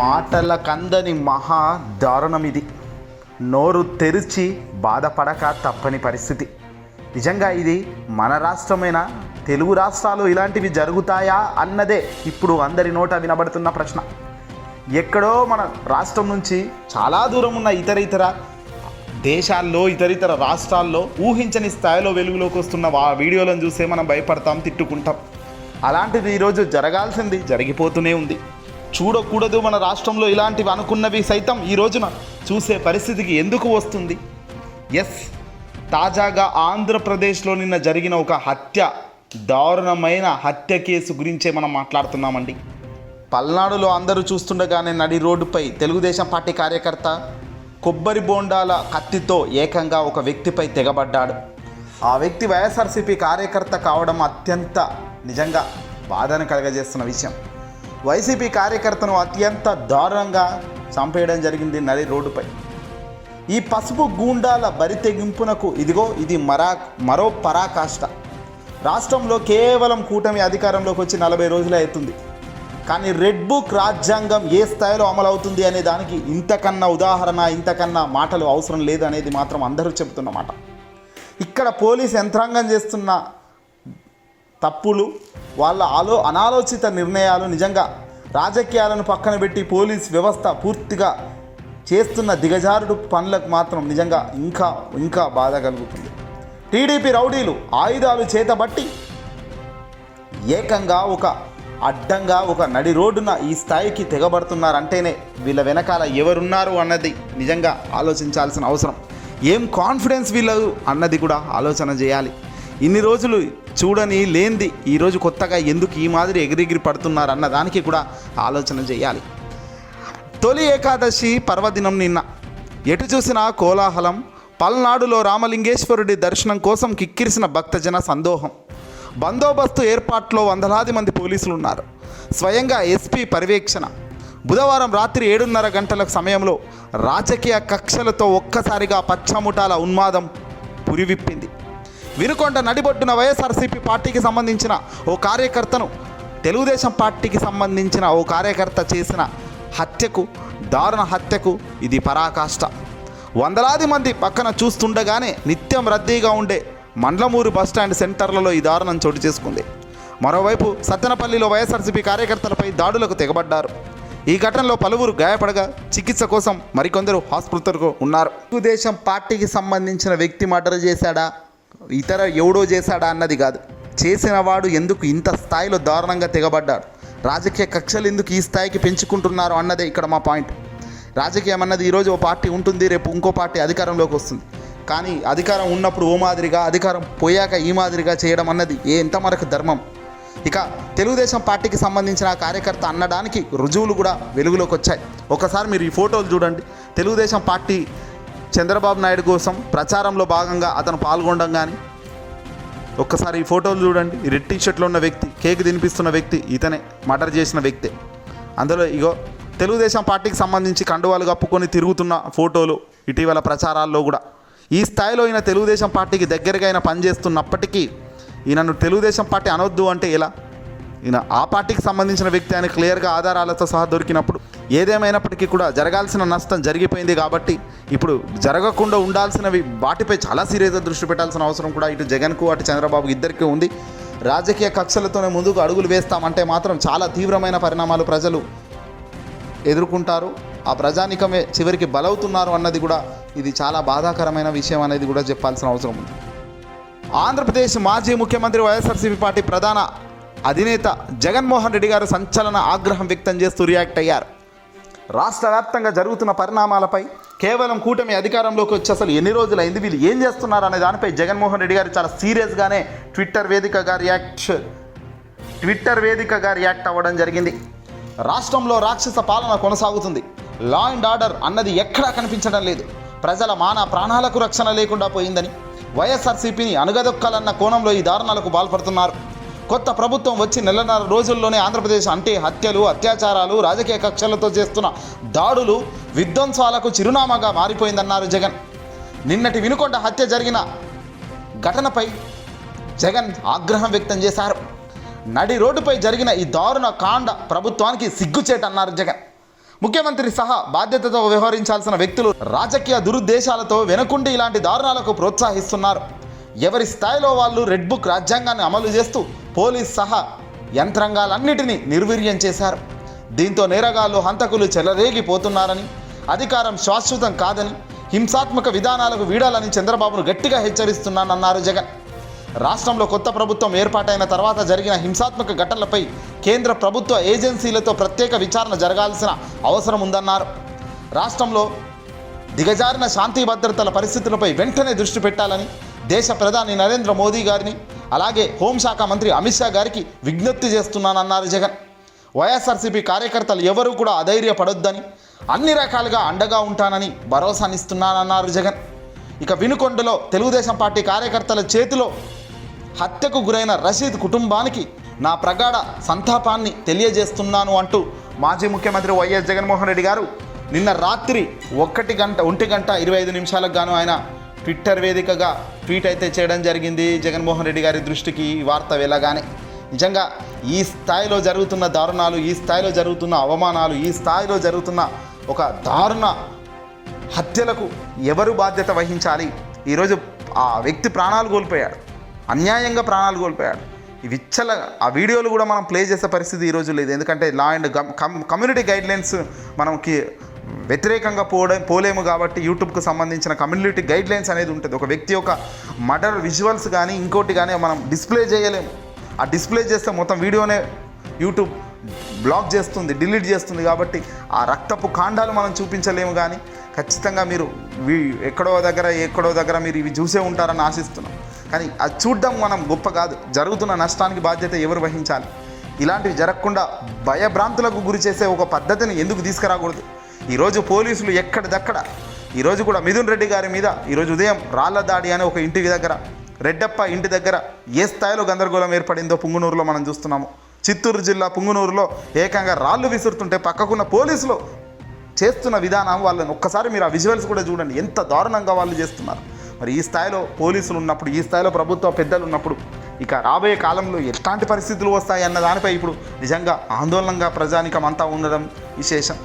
మాటల కందని మహా దారుణం ఇది నోరు తెరిచి బాధపడక తప్పని పరిస్థితి. నిజంగా ఇది మన రాష్ట్రమైన? తెలుగు రాష్ట్రాలు ఇలాంటివి జరుగుతాయా అన్నదే ఇప్పుడు అందరి నోట వినబడుతున్న ప్రశ్న. ఎక్కడో మన రాష్ట్రం నుంచి చాలా దూరం ఉన్న ఇతర ఇతర దేశాల్లో ఇతరితర రాష్ట్రాల్లో ఊహించని స్థాయిలో వెలుగులోకి వస్తున్న ఆ వీడియోలను చూసే మనం భయపడతాం తిట్టుకుంటాం. అలాంటిది ఈరోజు జరగాల్సింది జరిగిపోతూనే ఉంది. చూడకూడదు మన రాష్ట్రంలో ఇలాంటివి అనుకున్నవి సైతం ఈ రోజున చూసే పరిస్థితికి ఎందుకు వస్తుంది? ఎస్ తాజాగా ఆంధ్రప్రదేశ్లో నిన్న జరిగిన ఒక హత్య దారుణమైన హత్య కేసు గురించే మనం మాట్లాడుతున్నామండి. పల్నాడులో అందరూ చూస్తుండగానే నడి రోడ్డుపై తెలుగుదేశం పార్టీ కార్యకర్త కొబ్బరి బోండాల కత్తితో ఏకంగా ఒక వ్యక్తిపై తెగబడ్డాడు. ఆ వ్యక్తి వైఎస్ఆర్సీపీ కార్యకర్త కావడం అత్యంత నిజంగా బాధను కలగజేస్తున్న విషయం. వైసీపీ కార్యకర్తను అత్యంత దారుణంగా చంపేయడం జరిగింది నది రోడ్డుపై. ఈ పసుపు గూండాల బరి తెగింపునకు ఇదిగో ఇది మరా మరో పరాకాష్ట. రాష్ట్రంలో కేవలం కూటమి అధికారంలోకి వచ్చి నలభై రోజులు అవుతుంది. కానీ రెడ్ బుక్ రాజ్యాంగం ఏ స్థాయిలో అమలవుతుంది అనే దానికి ఇంతకన్నా ఉదాహరణ ఇంతకన్నా మాటలు అవసరం లేదు అనేది మాత్రం అందరూ చెబుతున్నమాట ఇక్కడ పోలీస్ యంత్రాంగం చేస్తున్న తప్పులు వాళ్ళ ఆలో అనాలోచిత నిర్ణయాలు నిజంగా రాజకీయాలను పక్కన పెట్టి పోలీస్ వ్యవస్థ పూర్తిగా చేస్తున్న దిగజారుడు పనులకు మాత్రం నిజంగా ఇంకా ఇంకా బాధ కలుగుతుంది. టీడీపీ రౌడీలు ఆయుధాలు చేతబట్టి ఏకంగా ఒక అడ్డంగా ఒక నడి రోడ్డున ఈ స్థాయికి తెగబడుతున్నారంటేనే వీళ్ళ వెనకాల ఎవరున్నారు అన్నది నిజంగా ఆలోచించాల్సిన అవసరం. ఏం కాన్ఫిడెన్స్ వీళ్ళు అన్నది కూడా ఆలోచన చేయాలి. ఇన్ని రోజులు చూడని లేనిది ఈరోజు కొత్తగా ఎందుకు ఈ మాదిరి ఎగిరెగిరి పడుతున్నారు అన్న దానికి కూడా ఆలోచన చేయాలి. తొలి ఏకాదశి పర్వదినం నిన్న. ఎటు చూసినా కోలాహలం పల్నాడులో రామలింగేశ్వరుడి దర్శనం కోసం కిక్కిరిసిన భక్తజన సందోహం. బందోబస్తు ఏర్పాట్లో వందలాది మంది పోలీసులు ఉన్నారు స్వయంగా ఎస్పీ పర్యవేక్షణ. బుధవారం రాత్రి ఏడున్నర గంటల సమయంలో రాజకీయ కక్షలతో ఒక్కసారిగా పచ్చముఠాల ఉన్మాదం పురివిప్పింది. వినుకొండ నడిబొడ్డున వైఎస్ఆర్సీపీ పార్టీకి సంబంధించిన ఓ కార్యకర్తను తెలుగుదేశం పార్టీకి సంబంధించిన ఓ కార్యకర్త చేసిన హత్యకు దారుణ హత్యకు ఇది పరాకాష్ట. వందలాది మంది పక్కన చూస్తుండగానే నిత్యం రద్దీగా ఉండే మండ్లమూరు బస్టాండ్ సెంటర్లలో ఈ దారుణం చోటు చేసుకుంది. మరోవైపు సత్తెనపల్లిలో వైఎస్ఆర్సీపీ కార్యకర్తలపై దాడులకు తెగబడ్డారు. ఈ ఘటనలో పలువురు గాయపడగా చికిత్స కోసం మరికొందరు హాస్పిటల్కు ఉన్నారు. తెలుగుదేశం పార్టీకి సంబంధించిన వ్యక్తి మర్డర్ చేశాడా? ఇతర ఎవడో చేశాడా అన్నది కాదు. చేసిన వాడు ఎందుకు ఇంత స్థాయిలో దారుణంగా తెగబడ్డాడు? రాజకీయ కక్షలు ఎందుకు ఈ స్థాయికి పెంచుకుంటున్నారు అన్నదే ఇక్కడ మా పాయింట్. రాజకీయం అన్నది ఈరోజు ఓ పార్టీ ఉంటుంది రేపు ఇంకో పార్టీ అధికారంలోకి వస్తుంది. కానీ అధికారం ఉన్నప్పుడు ఓ మాదిరిగా అధికారం పోయాక ఈ మాదిరిగా చేయడం అన్నది ఏ ఎంత మనకు ధర్మం? ఇక తెలుగుదేశం పార్టీకి సంబంధించిన కార్యకర్త అన్నడానికి రుజువులు కూడా వెలుగులోకి వచ్చాయి. ఒకసారి మీరు ఈ ఫోటోలు చూడండి. తెలుగుదేశం పార్టీ చంద్రబాబు నాయుడు కోసం ప్రచారంలో భాగంగా అతను పాల్గొనడం కానీ ఒక్కసారి ఈ ఫోటోలు చూడండి. రెడ్ టీ షర్ట్లో ఉన్న వ్యక్తి కేక్ తినిపిస్తున్న వ్యక్తి ఇతనే మర్డర్ చేసిన వ్యక్తే. అందులో ఇగో తెలుగుదేశం పార్టీకి సంబంధించి కండువాలు కప్పుకొని తిరుగుతున్న ఫోటోలు ఇటీవల ప్రచారాల్లో కూడా. ఈ స్థాయిలో ఈయన తెలుగుదేశం పార్టీకి దగ్గరగా ఆయన పనిచేస్తున్నప్పటికీ ఈయనను తెలుగుదేశం పార్టీ అనొద్దు అంటే ఎలా? ఈయన ఆ పార్టీకి సంబంధించిన వ్యక్తి అని క్లియర్గా ఆధారాలతో సహా దొరికినప్పుడు ఏదేమైనప్పటికీ కూడా జరగాల్సిన నష్టం జరిగిపోయింది కాబట్టి ఇప్పుడు జరగకుండా ఉండాల్సినవి వాటిపై చాలా సీరియస్గా దృష్టి పెట్టాల్సిన అవసరం కూడా ఇటు జగన్కు అటు చంద్రబాబు ఇద్దరికీ ఉంది. రాజకీయ కక్షలతోనే ముందుకు అడుగులు వేస్తామంటే మాత్రం చాలా తీవ్రమైన పరిణామాలు ప్రజలు ఎదుర్కొంటారు. ఆ ప్రజానికమే చివరికి బలవుతున్నారు అన్నది కూడా ఇది చాలా బాధాకరమైన విషయం అనేది కూడా చెప్పాల్సిన అవసరం ఉంది. ఆంధ్రప్రదేశ్ మాజీ ముఖ్యమంత్రి వైఎస్ఆర్సీపీ పార్టీ ప్రధాన అధినేత జగన్మోహన్ రెడ్డి గారు సంచలన ఆగ్రహం వ్యక్తం చేస్తూ రియాక్ట్ అయ్యారు. రాష్ట్ర వ్యాప్తంగా జరుగుతున్న పరిణామాలపై కేవలం కూటమి అధికారంలోకి వచ్చి అసలు ఎన్ని రోజులైంది? వీళ్ళు ఏం చేస్తున్నారు అనే దానిపై జగన్మోహన్ రెడ్డి గారు చాలా సీరియస్గానే ట్విట్టర్ వేదికగా రియాక్ట్ ట్విట్టర్ వేదికగా రియాక్ట్ అవ్వడం జరిగింది. రాష్ట్రంలో రాక్షస పాలన కొనసాగుతుంది. లా అండ్ ఆర్డర్ అన్నది ఎక్కడా కనిపించడం లేదు. ప్రజల మాన ప్రాణాలకు రక్షణ లేకుండా పోయిందని. వైఎస్ఆర్సీపీని అణగదొక్కాలన్న కోణంలో ఈ దారుణాలకు పాల్పడుతున్నారు. కొత్త ప్రభుత్వం వచ్చి నెలన్నర రోజుల్లోనే ఆంధ్రప్రదేశ్ అంటే హత్యలు అత్యాచారాలు రాజకీయ కక్షలతో చేస్తున్న దాడులు విధ్వంసాలకు చిరునామాగా మారిపోయిందన్నారు జగన్. నిన్నటి వినుకొండ హత్య జరిగిన ఘటనపై జగన్ ఆగ్రహం వ్యక్తం చేశారు. నడి రోడ్డుపై జరిగిన ఈ దారుణ కాండ ప్రభుత్వానికి సిగ్గుచేటన్నారు జగన్. ముఖ్యమంత్రి సహా బాధ్యతతో వ్యవహరించాల్సిన వ్యక్తులు రాజకీయ దురుద్దేశాలతో వెనుకుండి ఇలాంటి దారుణాలకు ప్రోత్సహిస్తున్నారు. ఎవరి స్థాయిలో వాళ్ళు రెడ్ బుక్ రాజ్యాంగాన్ని అమలు చేస్తూ పోలీస్ సహా యంత్రాంగాలన్నిటినీ నిర్వీర్యం చేశారు. దీంతో నేరగాళ్ళు హంతకులు చెలరేగిపోతున్నారని అధికారం శాశ్వతం కాదని హింసాత్మక విధానాలకు వీడాలని చంద్రబాబును గట్టిగా హెచ్చరిస్తున్నానన్నారు జగన్. రాష్ట్రంలో కొత్త ప్రభుత్వం ఏర్పాటైన తర్వాత జరిగిన హింసాత్మక ఘటనలపై కేంద్ర ప్రభుత్వ ఏజెన్సీలతో ప్రత్యేక విచారణ జరగాల్సిన అవసరం ఉందన్నారు. రాష్ట్రంలో దిగజారిన శాంతి భద్రతల పరిస్థితులపై వెంటనే దృష్టి పెట్టాలని దేశ ప్రధాని నరేంద్ర మోదీ గారిని అలాగే హోంశాఖ మంత్రి అమిత్ షా గారికి విజ్ఞప్తి చేస్తున్నానన్నారు జగన్. వైఎస్ఆర్సీపీ కార్యకర్తలు ఎవరూ కూడా అధైర్యపడొద్దని అన్ని రకాలుగా అండగా ఉంటానని భరోసానిస్తున్నానన్నారు జగన్. ఇక వినుకొండలో తెలుగుదేశం పార్టీ కార్యకర్తల చేతిలో హత్యకు గురైన రషీద్ కుటుంబానికి నా ప్రగాఢ సంతాపాన్ని తెలియజేస్తున్నాను అంటూ మాజీ ముఖ్యమంత్రి వైఎస్ జగన్మోహన్ రెడ్డి గారు నిన్న రాత్రి ఒక్కటి గంట ఒంటి గంట ఇరవై ఐదు నిమిషాలకు గాను ఆయన ట్విట్టర్ వేదికగా ట్వీట్ అయితే చేయడం జరిగింది. జగన్మోహన్ రెడ్డి గారి దృష్టికి ఈ వార్త వెళ్ళగానే నిజంగా ఈ స్థాయిలో జరుగుతున్న దారుణాలు ఈ స్థాయిలో జరుగుతున్న అవమానాలు ఈ స్థాయిలో జరుగుతున్న ఒక దారుణ హత్యలకు ఎవరు బాధ్యత వహించాలి? ఈరోజు ఆ వ్యక్తి ప్రాణాలు కోల్పోయాడు. అన్యాయంగా ప్రాణాలు కోల్పోయాడు. ఈ విచ్చల ఆ వీడియోలు కూడా మనం ప్లే చేసే పరిస్థితి ఈరోజు లేదు. ఎందుకంటే లా అండ్ కమ్యూనిటీ గైడ్లైన్స్ మనకి వ్యతిరేకంగా పోవడం పోలేము కాబట్టి యూట్యూబ్కు సంబంధించిన కమ్యూనిటీ గైడ్లైన్స్ అనేది ఉంటుంది. ఒక వ్యక్తి యొక్క మర్డర్ విజువల్స్ కానీ ఇంకోటి కానీ మనం డిస్ప్లే చేయలేము. ఆ డిస్ప్లే చేస్తే మొత్తం వీడియోనే యూట్యూబ్ బ్లాక్ చేస్తుంది డిలీట్ చేస్తుంది కాబట్టి ఆ రక్తపు కాండాలు మనం చూపించలేము కానీ ఖచ్చితంగా మీరు ఎక్కడో దగ్గర ఎక్కడో దగ్గర మీరు ఇవి చూసే ఉంటారని ఆశిస్తున్నాం. కానీ అది చూడడం మనం గొప్ప కాదు. జరుగుతున్న నష్టానికి బాధ్యత ఎవరు వహించాలి? ఇలాంటివి జరగకుండా భయభ్రాంతులకు గురి చేసే ఒక పద్ధతిని ఎందుకు తీసుకురాకూడదు? ఈరోజు పోలీసులు ఎక్కడిదక్కడ ఈరోజు కూడా మిథున్ రెడ్డి గారి మీద ఈరోజు ఉదయం రాళ్ళ దాడి అనే ఒక ఇంటి దగ్గర రెడ్డప్ప ఇంటి దగ్గర ఏ స్థాయిలో గందరగోళం ఏర్పడిందో పుంగునూరులో మనం చూస్తున్నాము. చిత్తూరు జిల్లా పుంగునూరులో ఏకంగా రాళ్ళు విసురుతుంటే పక్కకున్న పోలీసులు చేస్తున్న విధానం వాళ్ళని ఒక్కసారి మీరు ఆ విజువల్స్ కూడా చూడండి. ఎంత దారుణంగా వాళ్ళు చేస్తున్నారు. మరి ఈ స్థాయిలో పోలీసులు ఉన్నప్పుడు ఈ స్థాయిలో ప్రభుత్వ పెద్దలు ఉన్నప్పుడు ఇక రాబోయే కాలంలో ఎట్లాంటి పరిస్థితులు వస్తాయి అన్న దానిపై ఇప్పుడు నిజంగా ఆందోళనగా ప్రజానికం అంతా ఉండడం విశేషం.